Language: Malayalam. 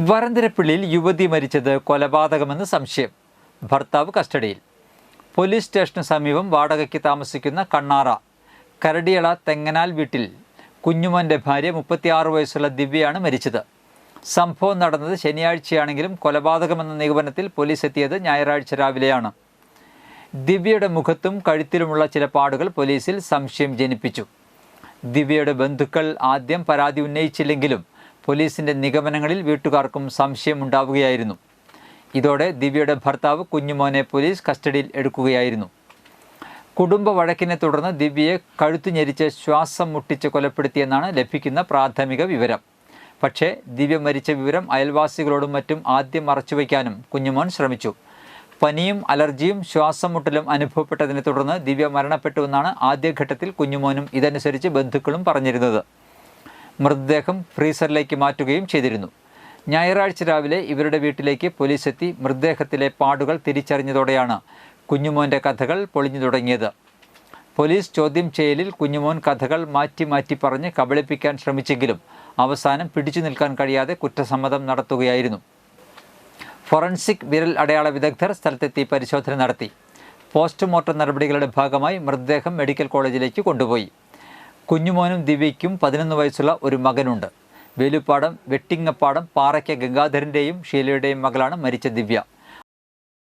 വരന്തരപ്പിള്ളിയിൽ യുവതി മരിച്ചത് കൊലപാതകമെന്ന് സംശയം. ഭർത്താവ് കസ്റ്റഡിയിൽ. പോലീസ് സ്റ്റേഷന് സമീപം വാടകയ്ക്ക് താമസിക്കുന്ന കണ്ണാറ കരടിയള തെങ്ങനാൽ വീട്ടിൽ കുഞ്ഞുമോന്റെ ഭാര്യ മുപ്പത്തിയാറ് വയസ്സുള്ള ദിവ്യയാണ് മരിച്ചത്. സംഭവം നടന്നത് ശനിയാഴ്ചയാണെങ്കിലും കൊലപാതകമെന്ന നിഗമനത്തിൽ പോലീസ് എത്തിയത് ഞായറാഴ്ച രാവിലെയാണ്. ദിവ്യയുടെ മുഖത്തും കഴുത്തിലുമുള്ള ചില പാടുകൾ പോലീസിൽ സംശയം ജനിപ്പിച്ചു. ദിവ്യയുടെ ബന്ധുക്കൾ ആദ്യം പരാതി ഉന്നയിച്ചില്ലെങ്കിലും പോലീസിന്റെ നിഗമനങ്ങളിൽ വീട്ടുകാർക്കും സംശയമുണ്ടാവുകയായിരുന്നു. ഇതോടെ ദിവ്യയുടെ ഭർത്താവ് കുഞ്ഞുമോനെ പോലീസ് കസ്റ്റഡിയിൽ എടുക്കുകയായിരുന്നു. കുടുംബ വഴക്കിനെ തുടർന്ന് ദിവ്യയെ കഴുത്തു ഞെരിച്ച് ശ്വാസം മുട്ടിച്ച് കൊലപ്പെടുത്തിയെന്നാണ് ലഭിക്കുന്ന പ്രാഥമിക വിവരം. പക്ഷേ ദിവ്യ മരിച്ച വിവരം അയൽവാസികളോടും മറ്റും ആദ്യം മറച്ചുവെക്കാനും കുഞ്ഞുമോൻ ശ്രമിച്ചു. പനിയും അലർജിയും ശ്വാസം മുട്ടലും അനുഭവപ്പെട്ടതിനെ തുടർന്ന് ദിവ്യ മരണപ്പെട്ടുവെന്നാണ് ആദ്യഘട്ടത്തിൽ കുഞ്ഞുമോനും ഇതനുസരിച്ച് ബന്ധുക്കളും പറഞ്ഞിരുന്നത്. മൃതദേഹം ഫ്രീസറിലേക്ക് മാറ്റുകയും ചെയ്തിരുന്നു. ഞായറാഴ്ച രാവിലെ ഇവരുടെ വീട്ടിലേക്ക് പോലീസ് എത്തി മൃതദേഹത്തിലെ പാടുകൾ തിരിച്ചറിഞ്ഞതോടെയാണ് കുഞ്ഞുമോന്റെ കഥകൾ പൊളിഞ്ഞു തുടങ്ങിയത്. പോലീസ് ചോദ്യം ചെയ്യലിൽ കുഞ്ഞുമോൻ കഥകൾ മാറ്റി മാറ്റി പറഞ്ഞ് കബളിപ്പിക്കാൻ ശ്രമിച്ചെങ്കിലും അവസാനം പിടിച്ചു നിൽക്കാൻ കഴിയാതെ കുറ്റസമ്മതം നടത്തുകയായിരുന്നു. ഫോറൻസിക് വിരൽ അടയാള വിദഗ്ധർ സ്ഥലത്തെത്തി പരിശോധന നടത്തി. പോസ്റ്റ്മോർട്ടം നടപടികളുടെ ഭാഗമായി മൃതദേഹം മെഡിക്കൽ കോളേജിലേക്ക് കൊണ്ടുപോയി. കുഞ്ഞുമോനും ദിവ്യയ്ക്കും പതിനൊന്ന് വയസ്സുള്ള ഒരു മകനുണ്ട്. വേലുപ്പാടം വെട്ടിങ്ങപ്പാടം പാറയ്ക്ക ഗംഗാധരന്റെയും ഷീലയുടെയും മകളാണ് മരിച്ച ദിവ്യ.